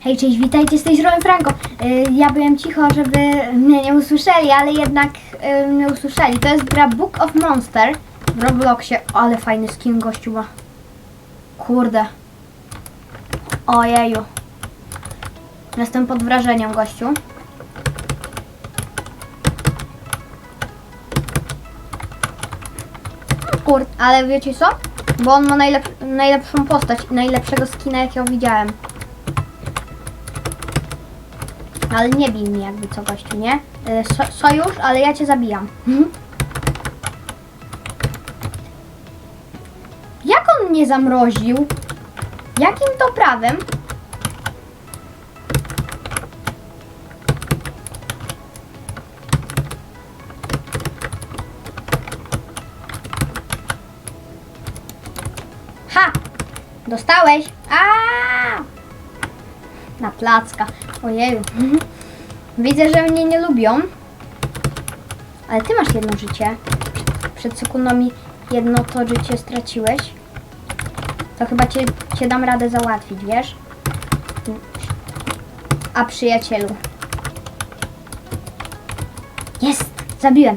Hej, cześć, witajcie z tej strony Franco. Y, Ja byłem cicho, żeby mnie nie usłyszeli, ale jednak y, mnie usłyszeli. To jest gra Book of Monster w Robloxie. Ale fajny skin gościu ma. Kurde. Ojeju. Jestem pod wrażeniem gościu. Kurde, ale wiecie co? Bo on ma najlep najlepszą postać i najlepszego skina, jakiego widziałem. Ale nie bij mnie jakby co gościu, nie? Y, So, sojusz, ale ja cię zabijam. Mhm. Jak on mnie zamroził? Jakim to prawem? Ha! Dostałeś! A! Na placka. Ojeju. Widzę, że mnie nie lubią. Ale ty masz jedno życie. Przed sekundą mi jedno to życie straciłeś. To chyba cię, cię dam radę załatwić, wiesz? A przyjacielu. Jest! Zabiłem.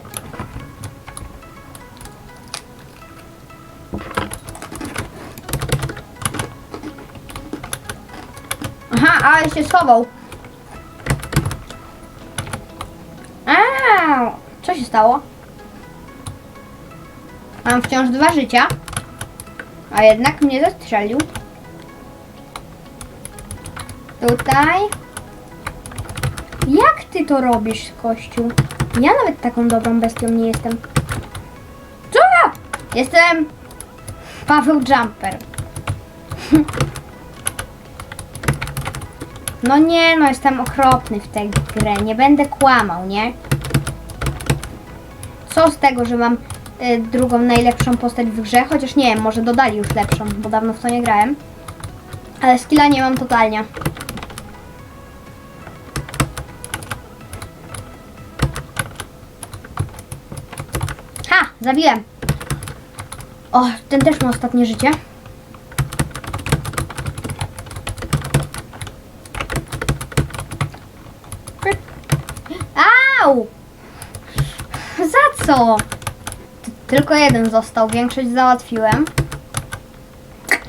Ale się schował. Au! Co się stało? Mam wciąż dwa życia. A jednak mnie zastrzelił. Tutaj. Jak ty to robisz, kościół? Ja nawet taką dobrą bestią nie jestem. Co? Jestem Paweł Jumper. No nie, no jestem okropny w tę grę. Nie będę kłamał, nie? Co z tego, że mam y, drugą najlepszą postać w grze? Chociaż nie wiem, może dodali już lepszą, bo dawno w to nie grałem. Ale skilla nie mam totalnie. Ha! Zabiłem! O, ten też ma ostatnie życie. Au! T- Tylko jeden został, większość załatwiłem.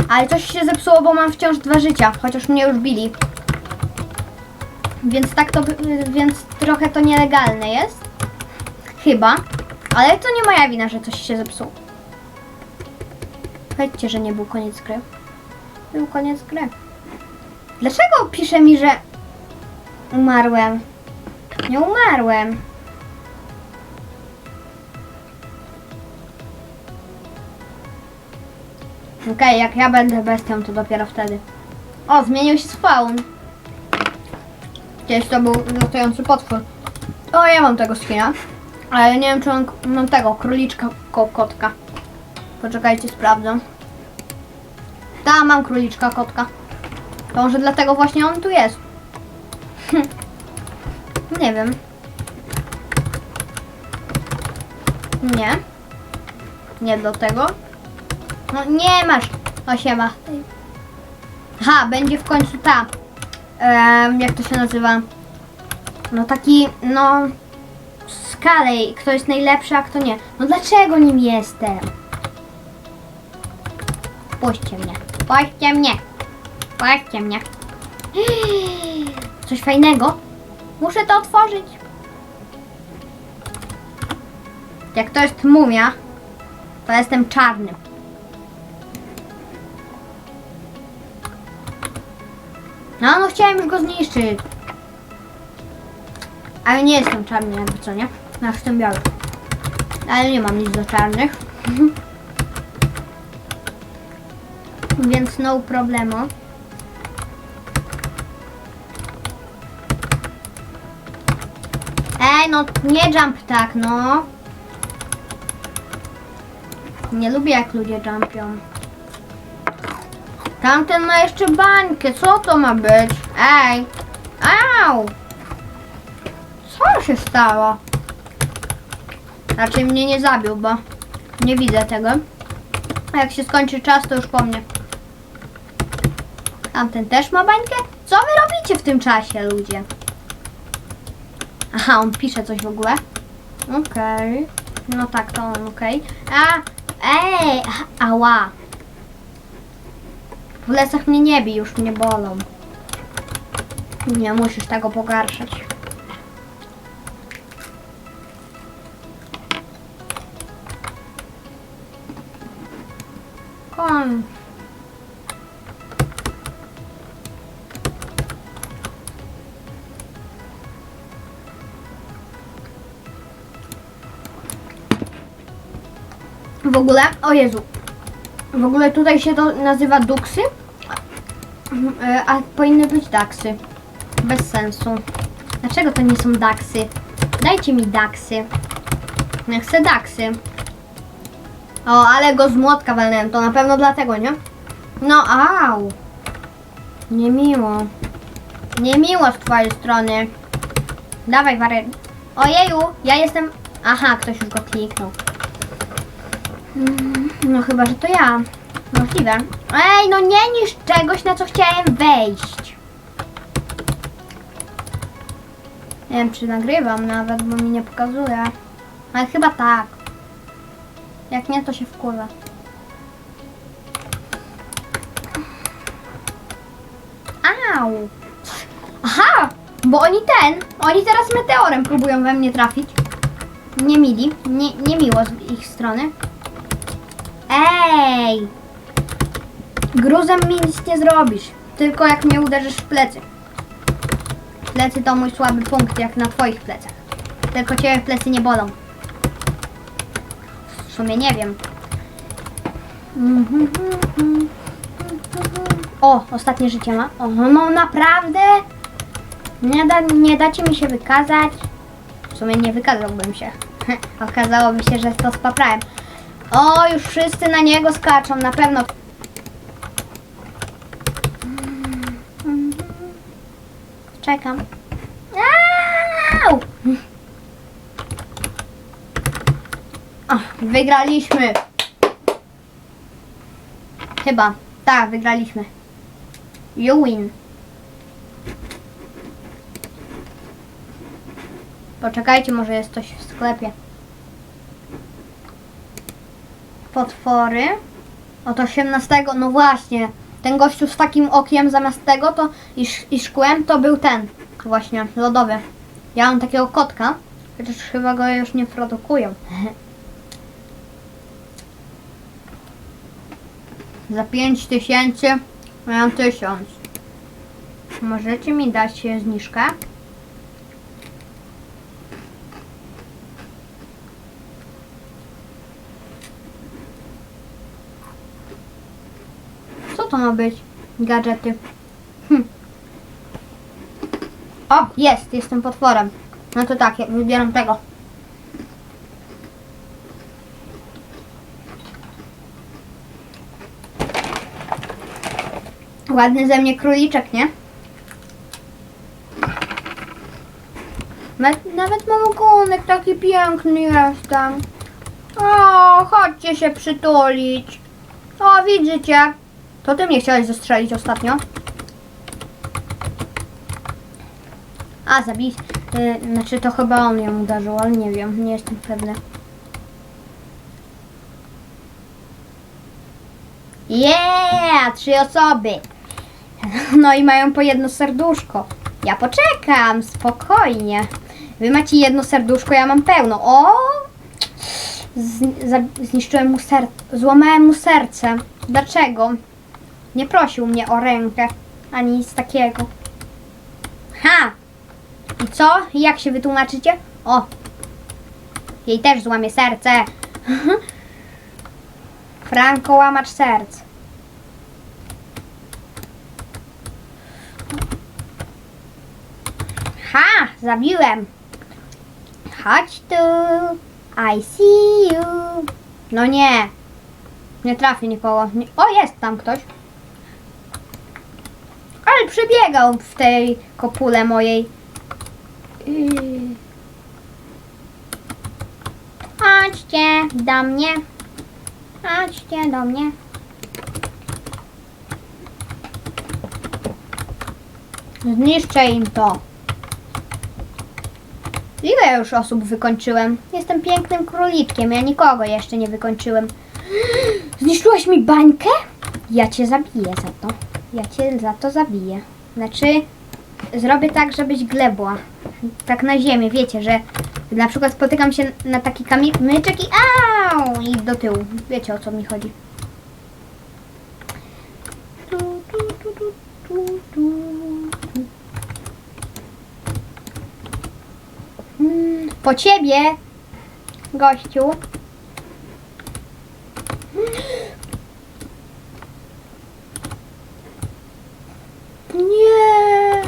Ale coś się zepsuło, bo mam wciąż dwa życia, chociaż mnie już bili. Więc tak to, więc trochę to nielegalne jest. Chyba. Ale to nie moja wina, że coś się zepsuło. Powiedzcie, że nie był koniec gry. Był koniec gry. Dlaczego pisze mi, że umarłem? Nie umarłem. Okej, jak ja będę bestią, to dopiero wtedy. O, zmienił się spawn. Kiedyś to był latający potwór. O, ja mam tego skina. Ale nie wiem, czy on, mam tego, króliczka, ko, kotka. Poczekajcie, sprawdzę. Ta, mam króliczka, kotka. To może dlatego właśnie on tu jest. Nie wiem. Nie. Nie do tego. No nie masz. O siema. Aha, będzie w końcu ta. Jak to się nazywa? No taki, no. Skalej, kto jest najlepszy, a kto nie. No dlaczego nim jestem? Puśćcie mnie. Puśćcie mnie. Puśćcie mnie. Coś fajnego. Muszę to otworzyć. Jak to jest mumia, to jestem czarny. No, no chciałem już go zniszczyć. Ale nie jestem czarny jakby co, nie? No, jestem biały. Ale nie mam nic do czarnych. Więc no problemu. Ej, no nie jump tak, no. Nie lubię jak ludzie jumpią. Tamten ma jeszcze bańkę, co to ma być? Ej! Au! Co się stało? Raczej mnie nie zabił, bo nie widzę tego. A jak się skończy czas, to już po mnie. Tamten też ma bańkę? Co wy robicie w tym czasie, ludzie? Aha, on pisze coś w ogóle. Okej. No tak, to on okej. A, ej, ała. W lecach mnie nie bij, już mnie bolą. Nie musisz tego pogarszać. Koń. W ogóle, o Jezu, w ogóle tutaj się to nazywa duksy, e, a powinny być daksy. Bez sensu. Dlaczego to nie są daksy? Dajcie mi daksy. Ja chcę daksy. O, ale go z młotka walnąłem, to na pewno dlatego, nie? No, au. Niemiło. Niemiło z twojej strony. Dawaj, Wary. Ojeju, ja jestem... Aha, ktoś już go kliknął. No chyba, że to ja. Możliwe. Ej, no nie niż czegoś, na co chciałem wejść. Nie wiem, czy nagrywam nawet, bo mi nie pokazuje. Ale chyba tak. Jak nie, to się wkurza. Au! Aha! Bo oni ten, oni teraz meteorem próbują we mnie trafić. Nie mili, nie, nie miło z ich strony. Ej! Gruzem mi nic nie zrobisz, tylko jak mnie uderzysz w plecy. Plecy to mój słaby punkt, jak na twoich plecach. Tylko ciebie plecy nie bolą. W sumie nie wiem. O, ostatnie życie ma. O, no naprawdę? Nie, da, nie dacie mi się wykazać. W sumie nie wykazałbym się. Okazałoby się, że to spaprałem. O, już wszyscy na niego skaczą, na pewno. Czekam. O, wygraliśmy. Chyba. Tak, wygraliśmy. You win. Poczekajcie, może jest coś w sklepie. Potwory. Od 18, no właśnie. Ten gościu z takim okiem zamiast tego to i, i szkłem to był ten. Właśnie, lodowy. Ja mam takiego kotka. Chociaż chyba go już nie produkują. Za 5 tysięcy mam 1000. Możecie mi dać zniżkę? Być? Gadżety. Hm. O, jest, jestem potworem. No to tak, ja wybieram tego. Ładny ze mnie króliczek, nie? Nawet, mam ogonek taki piękny jestem. O, chodźcie się przytulić. O, widzicie? To ty mnie chciałeś zastrzelić ostatnio. A, zabić. Y, znaczy to chyba on ją uderzył, ale nie wiem, nie jestem pewny. Yeah! Trzy osoby. No i mają po jedno serduszko. Ja poczekam, spokojnie. Wy macie jedno serduszko, ja mam pełno. O! Zniszczyłem mu serce. Złamałem mu serce. Dlaczego? Nie prosił mnie o rękę, ani nic takiego. Ha! I co? Jak się wytłumaczycie? O! Jej też złamie serce. Franko łamacz serc. Ha! Zabiłem. Chodź tu. I see you. No nie. Nie trafię nikogo. Nie. O, jest tam ktoś. Ale przebiegał w tej kopule mojej. Chodźcie do mnie. Chodźcie do mnie. Zniszczę im to. Ile już osób wykończyłem? Jestem pięknym króliczkiem, ja nikogo jeszcze nie wykończyłem. Zniszczyłaś mi bańkę? Ja cię zabiję za to. Ja cię za to zabiję. Znaczy, zrobię tak, żebyś glebła. Tak na ziemię, wiecie, że na przykład spotykam się na taki kamyczek i au! I do tyłu. Wiecie o co mi chodzi. Tu, tu, tu, tu, tu, tu. Mm, Po ciebie, gościu. Nie.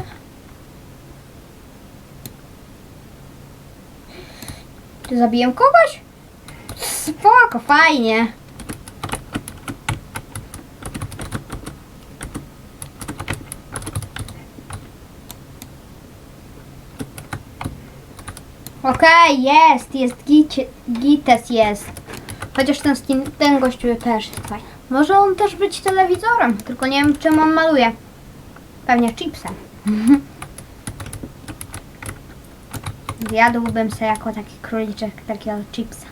Czy zabiję kogoś? Spoko, fajnie. Okej, jest, jest, gicie, gites jest. Chociaż ten skin, ten gościu też jest fajny. Może on też być telewizorem, tylko nie wiem czym on maluje. Pewnie chipsem. Zjadłbym sobie jako taki króliczek takiego chipsa.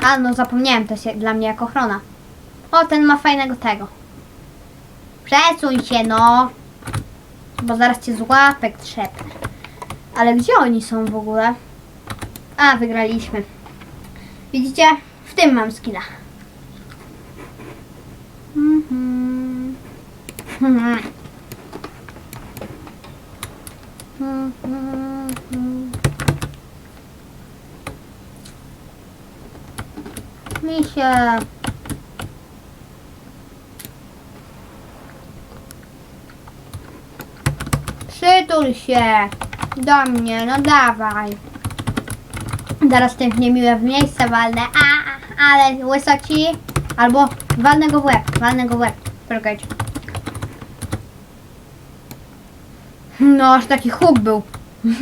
A no zapomniałem, to jest dla mnie jako ochrona. O, ten ma fajnego tego. Przesuń się no. Bo zaraz cię z łapek trzepnę. Ale gdzie oni są w ogóle? A, wygraliśmy. Widzicie? W tym mam skilla. Mhm. Mhm. Mhm. Misia. Przytul się do mnie, no dawaj. Zaraz te niemiłe w miejsce walnę. A, ale łysoci. Albo walnę go w łeb, walnę go w łeb. Czekajcie. No, aż taki huk był.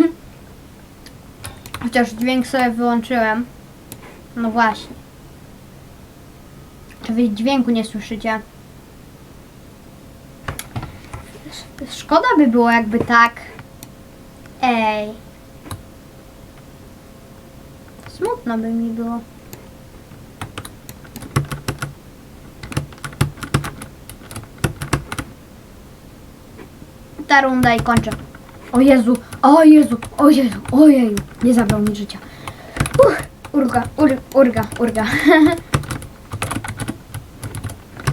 Chociaż dźwięk sobie wyłączyłem. No właśnie. Czy wy dźwięku nie słyszycie? Sz- Szkoda by było jakby tak. Ej. Smutno by mi było. Ta runda i kończę. O Jezu, o Jezu, o Jezu, ojeju, nie zabrał mi życia. Uch, urga, ur, urga, urga.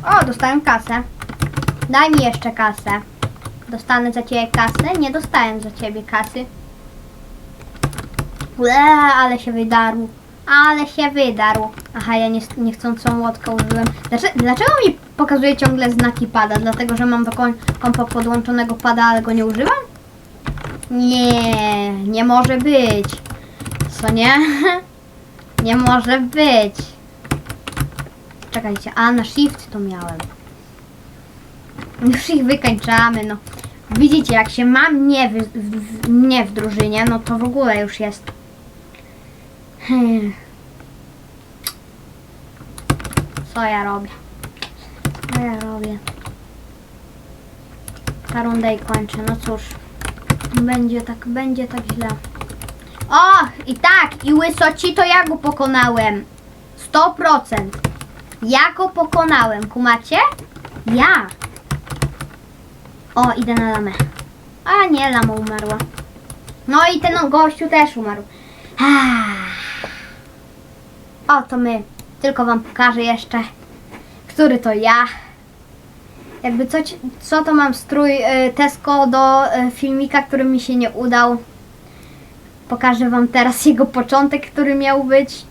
o, dostałem kasę. Daj mi jeszcze kasę. Dostanę za ciebie kasę? Nie dostałem za ciebie kasy. Ue, ale się wydarł. Ale się wydarł. Aha, ja nie, niechcącą łotkę użyłem. Dlaczego, dlaczego mi pokazuje ciągle znaki pada? Dlatego, że mam do kom- kompa podłączonego pada, ale go nie używam? Nie, nie może być. Co nie? nie może być. Czekajcie, a na shift to miałem. Już ich wykańczamy, no. Widzicie, jak się ma mnie w, w, mnie w drużynie, no to w ogóle już jest. Hmm. Co ja robię? Co ja robię? Ta runda i kończę, no cóż. Będzie tak, będzie tak źle. O! I tak, i łysoci to ja go pokonałem. 100%. Ja go pokonałem, kumacie? Ja. O, idę na lamę. A nie, lama umarła. No i ten gościu też umarł. O, to my. Tylko wam pokażę jeszcze, który to ja. Jakby co, co to mam strój y, Tesco do y, filmika, który mi się nie udał. Pokażę wam teraz jego początek, który miał być.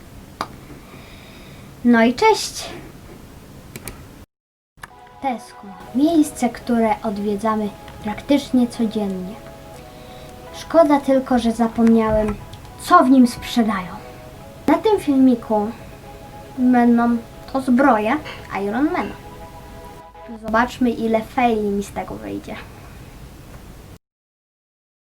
No i cześć. Tesco. Miejsce, które odwiedzamy praktycznie codziennie. Szkoda tylko, że zapomniałem, co w nim sprzedają. Na tym filmiku będą to zbroje Ironmana. Zobaczmy, ile faili mi z tego wyjdzie.